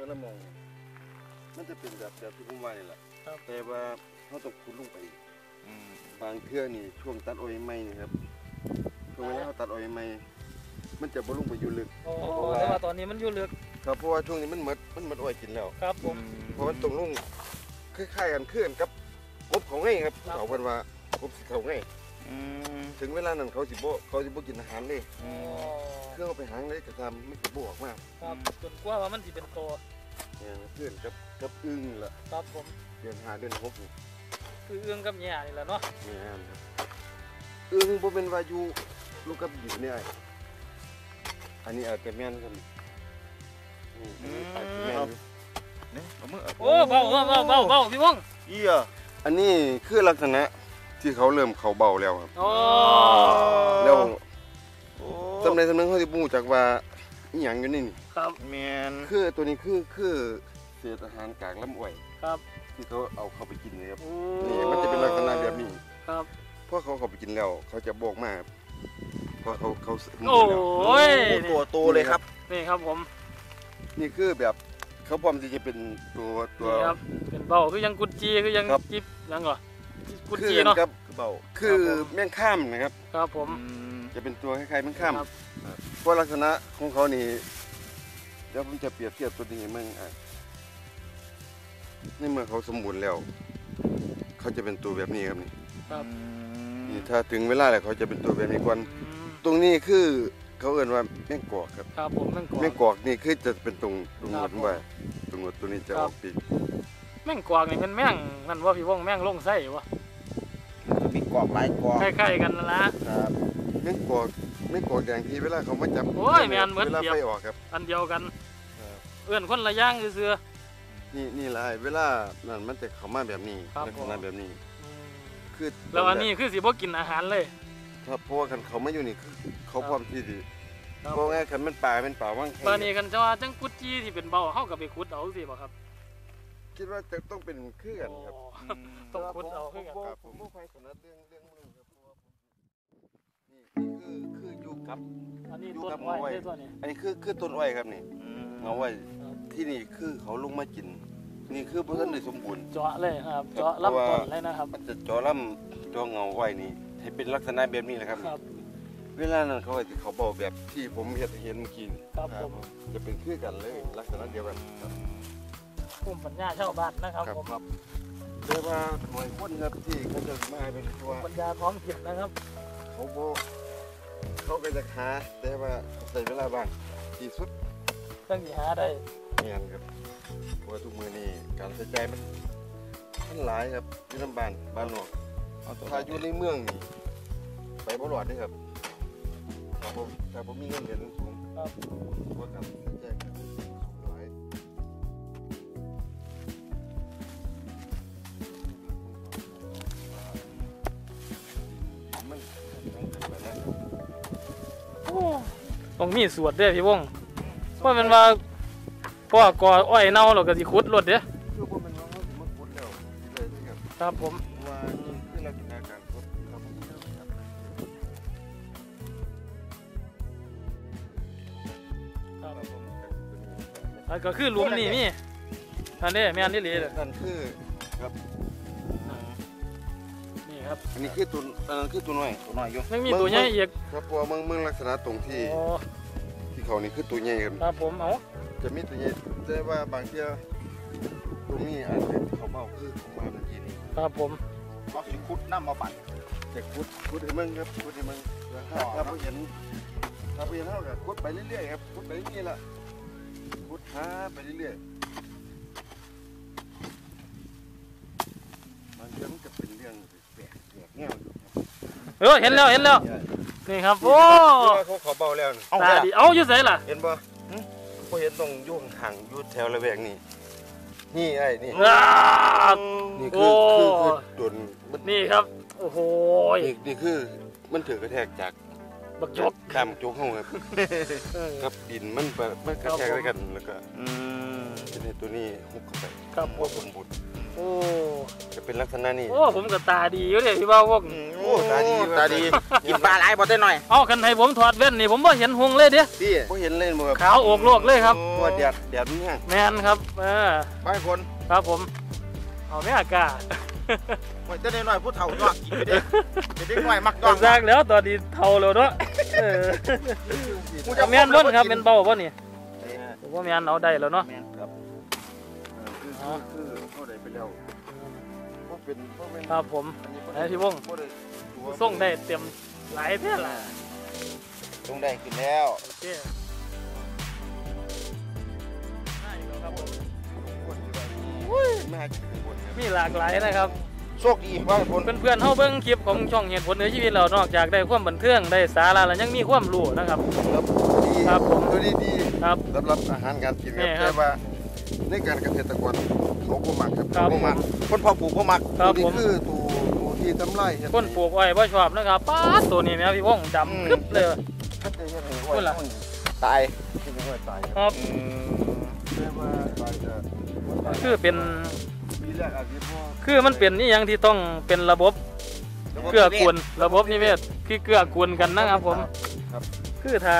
แต่ละหมอง มันจะเป็นแบบแบบที่ผมว่านี่แหละครับ แต่ว่าเขาต้องขุดลงไปอีกอืมบางเทื่อนี่ช่วงตัดอ้อยใหม่นี่ครับช่วงเวลาเขาตัดอ้อยใหม่มันจะบ่ลงไปอยู่ลึก โอ้แต่ว่าตอนนี้มันอยู่ลึกครับเพราะว่าช่วงนี้มันหมดมันหมดอ้อยกินแล้ว ครับผม เพราะมันตรงลงคล้ายๆกันเคลื่อนกับกบเขาไงครับครับเขาเพิ่นว่ากบสิเขาไงอืมถึงเวลานั้นเขาสิบ่เขาสิบ่กินอาหารเลย โอ้เครื่องเอาไปหางเลยก็ทำไม่สิบ่ออกมาครับจนกว่าว่ามันสิเป็นโตเนี่ยเคลื่อนกับกับอึ้งนี่ล่ะครับผมเดือนห้าเดือนหกนี่คือเอื้องกับแย่นี่แหละเนาะแม่นครับอึ้งบ่เป็นว่าอยู่ลูกกับดินเนี่ยอันนี้อาจจะแม่นครับนี่อันนี้อาจจะแม่นอยู่เนี่ยเอามือโอ้เบาเบาเบาเบาเบาพี่วงเอี้ยอันนี้คือลักษณะที่เขาเริ่มเขาเบาแล้วครับโอ้แล้วโอ้ สำในสำนึกเขาสิบ่รู้จักว่าอีหยังอยู่นี่นี่ครับแมนคือตัวนี้คือคือเศษอาหารกากลำอ้อยครับที่เขาเอาเข้าไปกินเลยครับ โอ้นี่มันจะเป็นลักษณะแบบนี้ครับเพราะเขาเข้าไปกินแล้ว เขาจะบอกมาครับเพราะเขาเขาหูโอ้แล้วยโอ้ตัวโตเลยครับ นี่ครับผมนี่คือแบบเขาพร้อมที่จะเป็นตัวตัว นี่ครับเป็นเบาคือยังกุดจีคือยังครับ จิบยังเหรอกุดคือจีเนาะ ครับคือเบาคือแมงข้ามนะครับ ครับผมอืมจะเป็นตัวคล้ายๆแมงข้าม ครับ เพราะลักษณะของเขานี่เดี๋ยวผมจะเปรียบเทียบตัวนี้ให้มึงอะในเมื่อเขาสมบูรณ์แล้ว เขาจะเป็นตัวแบบนี้ครับนี่ครับนี่ถ้าถึงเวลาแล้วเขาจะเป็นตัวแบบนี้ก่อนอืมตรงนี้คือเขาเอ่นว่าแมงกอกครับครับผมแม่งกวาแมกงกอกนี่คือจะเป็นตรงตรงหนวดครับไว้ตรงหนวดตัวนี้จะครัอบอกปีกแม่งกวากนี่เป็นแม่งนั่นว่าพี่วงแม่งลงไส้วะมีกรอกหลายกรอกคล้ายๆกันนั่นละครับแมงกอก แมงกอกอย่างที่เวลาเขามาจับโอ้ยแม่นเหมือนเวลาเดียว ไฟออกครับ อันเดียวกัน ครับ เอื้อนคนละอย่างเสือ นี่นี่แหละเวลานั่นมันจะเข้ามาแบบนี้ครับลักษณะแบบนี้ๆอืมคือแล้วอันนี้คือสิบ่กินอาหารเลยครับเพราะว่าคันเขาไม่อยู่นี่คือเขาครับพร้อมที่ดีครับ เพราะว่าคันมันป่าเป็นป่าว่างแค่ตอนนี้กันจะว่าจังกุดจีที่เป็นเบาเฮาก็ไปขุดเอาสิบ่ครับคิดว่าจะต้องเป็นเครื่องกันครับโอ้อืมต้องขุดเอาคือกันครับผมบ่ค่อยถนัดเรื่องเรื่องนู้นครับเพราะว่าผมนี่นี่ คือคืออยู่กับ อันนี้อยู่ต้นกับไม้เอาไว้เด้อตัวนี้อันนี้คือคือต้นอ้อยครับนี่อืมเอาไว้ครับที่นี่คือเขาลงมากิน นี่คือบ่ทันได้สมบูรณ์เจาะเลยครับเจาะเพราะว่าลำต้นเลยนะครับมันจะเจอลำเจอเงาอ้อยนี่ให้เป็นลักษณะแบบนี้แหละครับครับเวลานั้นเขาก็สิเขาบอกแบบที่ผมเห็นเห็นเมื่อกี้นี่ครับผมจะเป็นคือกันเลยลักษณะเดียวกันครับภูมิปัญญาชาวบ้านนะครับครับผมครับแต่ว่าหน่วยคนครับที่เขาจะมาเป็นตัวปัญญาท้องถิ่นนะครับ เขาโบเขาก็จะหาแต่ว่าใส่เวลาบ้างที่สุดตั้งที่หาได้เนี่ยครับเพราะว่าทุกมือนี่การใช้ใจายมันมันหลายครับที่ลำบานบ้านนอกเอาตัวถ้าอยู่ในเมืองนี่ไปบ่รอดเด้อครับถ้าผมถ้าผมมีเงินเดือนสูงครับเพราะว่าการใช้จ่าย ต้องมีสวดด้อพี่วงเพราะเป็นว่าพ่อกออ้อยเน่าเราก็สิขุดรถเด้อคือผมเป็นน้องเขาถึงมาพุดแล้วเลยนี่ครับครับผมว่านี่คือลักษณะการพุดครับครับครับผมก็คือหลุมนี่มีอันนี้แม่นนี่หลีนี่เด้อนั่นคือครับ ครับอันนี้คือตัวอันนั้นคือตัวน้อยตัวน้อยอยู่ยังมีตัวใหญ่อีกครับเพราะว่าเมืองเมืองลักษณะตรงที่โอ้ที่เขานี่คือตัวใหญ่ครับครับผมเอาจะมีตัวใหญ่แต่ว่าบางเที่ยตรงนี้อาจจะเขาเมาคือของมาเมื่อกี้นี่ครับผมเอาสิคุดน้ำมาปั่นจะคุดคุดให้มึงครับคุดให้มึงแล้วถ้าถ้าผู้เห็นถ้าผู้เห็นเท่ากับคุดไปเรื่อยๆครับคุดไปเรื่อยๆละคุดหาไปเรื่อยๆ เออเห็นแล้วเห็นแล้วนี่ครับโอ้เพราะว่าเขาเขาเบาแล้วนี่เอาตาเนี่ยดีเอาอยู่ไสล่ะเห็นบ่พอเห็นตรงอยุ่งห่างๆอยุ่แถวระแวกนี่นี่ไอ้นี่อ้านี่คือโอ้คือคือโดนมันนี่ครับโอ้โหยนี่นี่คือมันถือกระแทกจากบักจกตามโจกเฮาครับเออครับดินมันไปมันกระแทกด้วยกันแล้วก็อืมเป็นให้ตัวนี้หุบเข้าไปครับผบ่มสมบูรณ์ โอ้จะเป็นลักษณะนี้โอ้ผมก็ตาดีอยู่เด้พี่บ่าวพวกโอ้โอ้ตาดีตาดีกินปลาหลายบ่ได้หน่อยเอาคันให้ผมถอดแว่นนี่ผมบ่เห็นหงเลยเด้พี่บ่เห็นเลยมั้งครับขาวโอกโลกเลยครับเพราะว่าแดดแดดมันแห้งแมนครับเออไปคนครับผมเอาไม่อากาศไว้จะได้หน่อยผู้เฒ่าย่อกินไปเด้จะได้หน่อยมักย่ก็องซากแล้วตอนนี้เท่าแล้วเนาะเออกูจะจะแมนบ่นครับเป็นเบาบ่นี่เออผมว่าแมนเอาได้แล้วเนาะแม่นครับคือคือคือ เขาได้ไปแล้วบ่เป็นบ่แม่นครับผมอันนี้บ่ไอ้พี่วงบ่ได้ตัวส่งได้เต็มหลายแท้ล่ะตรงได้กินแล้วโอเคได้แล้วครับผมคนที่ว่าแม่จะเป็นคนครับมีหลากหลายนะครับโชคดีว่าคนเพื่อนๆเฮาเบิ่งคลิปของช่องเหตุผลในชีวิตเรานอกจากได้ความบันเทิงได้สาระแล้วยังมีความรู้นะครับครับดีครับผมตัวดีดีครับสำหรับอาหารการกินคนี่รับครับแต่ว่าในการเกษตรกร เขาบ่มักครับครับเขาบ่มักคนพอปลูกพ่อมักครับตัวผนี้มคือตัวตัวที่ทำลายเฮ็ดคนปลูกอ้อยบ่ชอบนะครับป๊าดตัวนี้แม่พี่วงดำกึบเลย เฮ็ดให้เฮ็ดให้พูดล่ะตายเฮ็ดให้อ้อยตายครับครับแต่ว่าตายจะคือเป็นปีแรกอาจจะบ่คือมันเป็นนี่ยังที่ต้องเป็นระบบเกื้อกูลระบบนิเวศคือเกื้อกูลกันนะครับผม ครับคือถ้า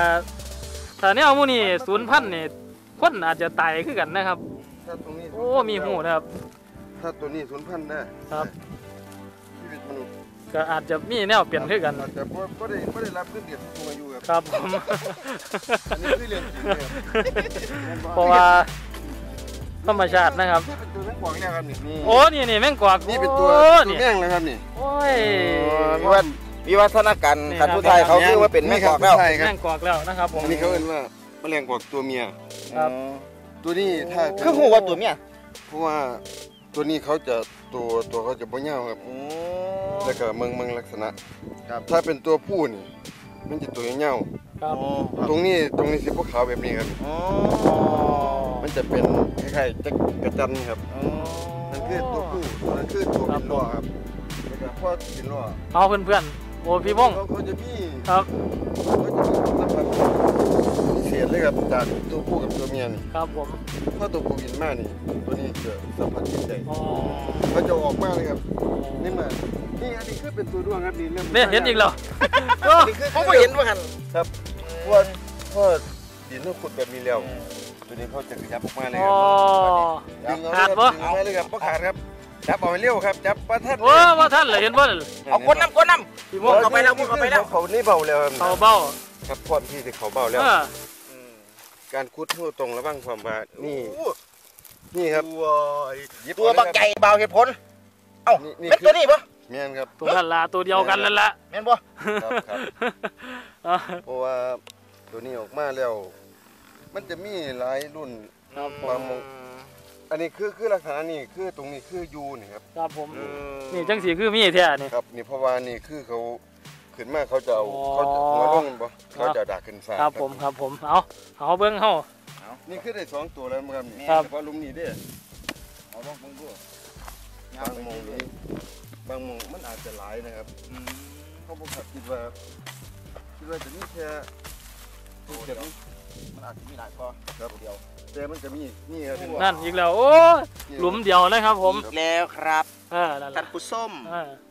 ถ้าแนวหมู่นี่ศูนย์พันธุ์นี่คนอาจจะตายคือกันนะครับ ถ้าตรงนี้โอ้มีหูนะครับ ถ้าตัวนี้สูญพันธุ์นะครับ ชีวิตมนุษย์ก็อาจจะมีแนวเปลี่ยนคือกันอาจจะบ่บ่ได้บ่ได้รับเงินเดือนผู้อายุครับครับผมอันนี้คือเรื่องจริงเลยครับเพราะว่าธรรมชาตินะครับนี่เป็นตัวแมงกวางเนี่ยครับนี่นี่โอ้นี่นี่แม่งกวากนี่เป็นตัวโอ้ตัวนี่แมงนะครับนี่โอ้ยมีวัฒมีวัฒนาการนี่ขันครับผู้ไทยเขาคือว่าเป็นแม่กอกแล้วใช่ครับแม่งกวากแล้วนะครับผมอันนี้เขาเรียกว่าแมลงกวากตัวเมียครับ ตัวนี้ถ้าคือหัวตัวเมียเพราะว่าตัวนี้เขาจะตัวตัวเขาจะบ่ยาวครับโอ้แล้วก็เมืองเมืองลักษณะครับถ้าเป็นตัวผู้นี่มันจะตัวยาวครับๆตรงนี้ตรงนี้สิบ่ขาวแบบนี้ครับโอ้มันจะเป็นคล้ายๆจักกระจันครับนั่นคือตัวผู้ตัวนั้นคือตัวเป็นล้อครับแล้วก็พอเป็นล้อเอาเพื่อนๆโอ้พี่วงเขาเขาจะมีครับเขาจะมีสัมพันธ์พิเศ ษเลยครับจากตัวผู้กับตัวเมียนี่ครับผมถ้าตัวผู้บินมานี่ตัวนี้จะสัมพันธ์จิตใจอ๋อเขาจะออกมาเลยครับนี่มานี่อันนี้คือเป็นตัวด้วงครับนี่เริ่มเนี่ยเห็นอีกแล้วโอ้นี่คือเขาก็เห็นว่ากันครับพวกพวกดินเขาขุดแบบนี้แล้วตัวนี้เขาจะขยับออกมาเลยอ๋คอรับดึงขาดบ่ดึงออกมาเลยครับบ่ขาดครับจับเอาให้เร็วครับจับปลาทัดโอ้ว่าท่านเหรอเห็นบ่เอาคนน้ำคนน้พี่วมุงดเข้าไปแล้วมุดเข้าไปแล้วเขานี่เบาแล้วครับเขาเบ้าครับพร้อมที่จะเขาเบาแล้วเออ การคุดทั่วตรงระวังความว่าำนี่ นี่ครับตัวหยิบตัวเอาเลยบักครับใหญ่เบาเหตุผล เอ้านี่นี่เป็นคือตัวนี้ปะแม่นครับตัวนั้นละตัวเดียวกันนั่นละแม่นปะครับครับอ่าเพราะว่าตัวนี้ออกมาแล้ว มันจะมีหลายรุ่นครับผบางมมงอันนี้คือคือลักษณะนี่คือตรงนี้คือยูนี่ครับ ครับผมอืมนี่จังสีคือมีแท้นี่ครับ นี่เพราะว่านี่คือเขา ขึ้นมาเขาจะเอาอ๋อ เขาจะหัวลงบ่เขาจะดักขึ้นฟ้าครับผมครับผมเอาเอาเบิ้งเฮา นี่คือได้สองตัวแล้วมั้งครับนี่ครับ เฉพาะลุมนี้เด้อเอาลองเบิ่งดูบางมงนี่บางมงมันอาจจะหลายนะครับอืมเขาบอกคิดว่าคิดว่าจะมีแค่ตัวเดียวมันอาจจะมีหลายกอครับเดียวแต่มันจะมีนี่ครับนั่นอีกแล้วโอ้ยหลุมเดียวนะครับผมอีกแล้วครับเออนั่นท่าละนผู้ส้มเออนี่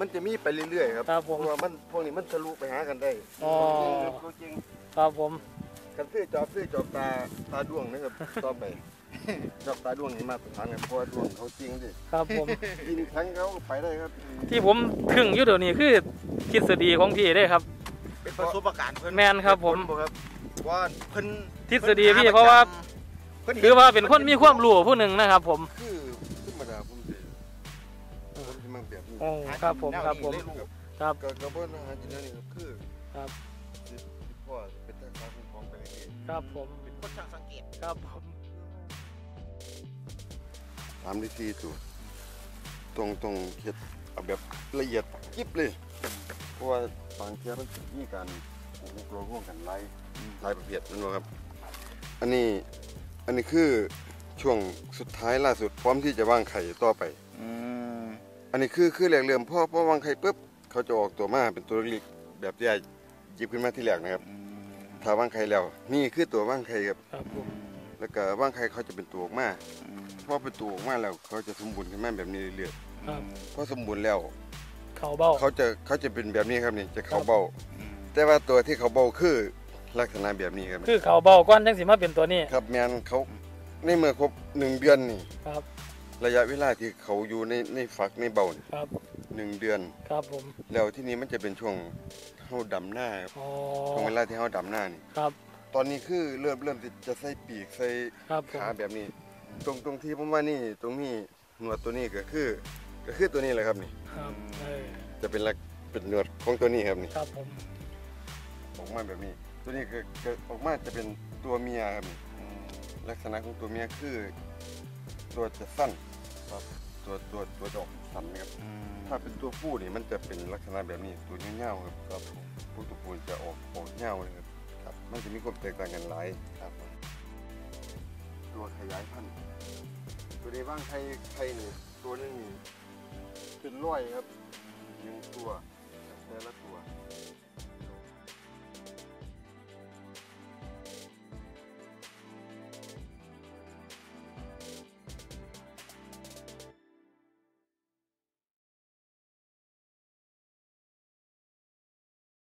มันจะมีไปเรื่อยๆครับครับผม เพราะว่ามันพวกนี้มันทะลุไปหากันได้อ๋อตัวจริงครับผม กันซื้อจอบซื้อจอบตาตาดวงนะครับ ต่อไป จอบตาดวงนี่มาตรฐานครับเพราะว่าดวงเขาจริงดิครับผมกินครั้งเขาก็ไปได้ครับที่ผมถึงอยู่เดี๋ยวนี้คือทฤษฎีของพี่ได้ครับ เป็นประสบการณ์เพิ่นแมนครับผมบ่ครับว่าเพิ่นทฤษฎีพี่เพราะว่า เพิ่นคือว่าเป็นคนมีความรู้ผู้หนึ่งนะครับ ผม คือ ผมสิมาแบบนี้โอ้ครับผมครับผม ครับก็ก็บ่นะหากินอันนี้ครับคือครับสิพ่อเป็นตาตาคุ้มครองไปเรื่อยครับผมเป็นคนช่างสังเกตครับผมๆตามที่ที่ตัวตรงตรงเฮ็ดเอาแบบละเอียดยิบเลยเพราะว่าบางเทีมันมีการปลูกเราร่วมกันหลายหลายประเภทนั่นบ่ครับ อันนี้อันนี้คือช่วงสุดท้ายล่าสุดพร้อมที่จะวางไข่ต่อไป อืมอันนี้คือคือแหลกเหลี่ยมพ่อพ่อวางไข่ปุ๊บเขาจะออกตัวมาเป็นตัวเล็กๆแบบที่ไอ้หยิบขึ้นมาที่แรกนะครับถ้าวางไข่แล้วนี่คือตัววางไข่ครับครับผมนแล้วก็ว่างไข่เขาจะเป็นตัวออกมาพอเป็นตัวออกมาแล้วเขาจะสมบูรณ์ขึ้นมาแบบนี้เรื่อยครับๆพอสมบูรณ์แล้ว เขาเบ้าเขาจะเขาจะเป็นแบบนี้ครับนี่จะเขาเบา แต่ว่าตัวที่เขาเบาคือลักษณะแบบนี้ครับคือเขาเบ้าก้อนจังสิมาเป็นตัวนี้ครับแมนเขาในเมื่อครบหนึ่งเดือนนี่ครับ ระยะเวลาที่เขาอยู่ในในฝักในเบานี่ครับ หนึ่งเดือน ครับผม แล้วที่นี้มันจะเป็นช่วงเฮาดำหน้าครับอ๋อ ช่วงเวลาที่เฮาดำหน้านี่ ครับ ตอนนี้คือเริ่มเริ่มที่จะใส่ปีกใส่ครับผม ขาแบบนี้ ตรงตรงที่ผมว่านี่ตรงนี้หนวดตัวนี้ก็คือ ก็คือตัวนี้แหละครับนี่ ครับเออจะเป็นลักเป็นหนวดของตัวนี้ครับนี่ ครับผม ออกมาแบบนี้ ตัวนี้ก็ก็ออกมาจะเป็นตัวเมียครับนี่ลักษณะของตัวเมียคือ ตัวจะสั้นครับตัวตัวตัวดอกสั้นนะครับถ้าเป็นตัวผู้นี่มันจะเป็นลักษณะแบบนี้ตัวเงี้ยวๆครับครับพวกตัวผู้จะออกออกเงี้ยวเลยครับครับ มันจะมีความแตกต่างกันหลายครับ ตัวขยายพันธุ์ตัวนี้บ้างไข่ไข่นี่ตัวนึงนี่เป็นร้อยครับหนึ่งตัวแต่ละตัว